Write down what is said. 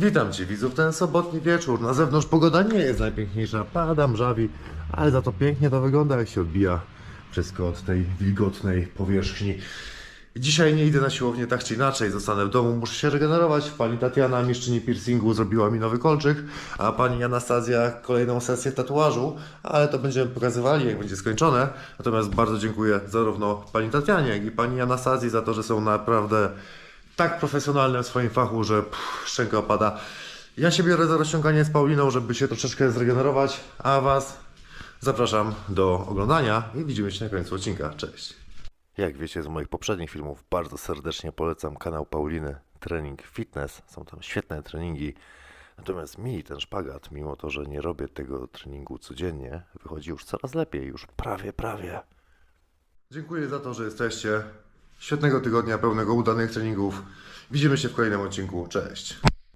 Witam Cię widzów ten sobotni wieczór. Na zewnątrz pogoda nie jest najpiękniejsza, pada, mrzawi, ale za to pięknie to wygląda jak się odbija wszystko od tej wilgotnej powierzchni. Dzisiaj nie idę na siłownię tak czy inaczej, zostanę w domu, muszę się regenerować. Pani Tatiana, mistrzyni piercingu, zrobiła mi nowy kolczyk, a pani Anastazja kolejną sesję tatuażu, ale to będziemy pokazywali, jak będzie skończone. Natomiast bardzo dziękuję zarówno pani Tatianie, jak i pani Anastazji za to, że są naprawdę tak profesjonalne w swoim fachu, że pff, szczęka opada. Ja się biorę za rozciąganie z Pauliną, żeby się troszeczkę zregenerować, a Was zapraszam do oglądania i widzimy się na końcu odcinka. Cześć! Jak wiecie z moich poprzednich filmów, bardzo serdecznie polecam kanał Pauliny Trening Fitness. Są tam świetne treningi. Natomiast mi ten szpagat, mimo to, że nie robię tego treningu codziennie, wychodzi już coraz lepiej, już prawie, prawie. Dziękuję za to, że jesteście. Świetnego tygodnia, pełnego udanych treningów. Widzimy się w kolejnym odcinku. Cześć.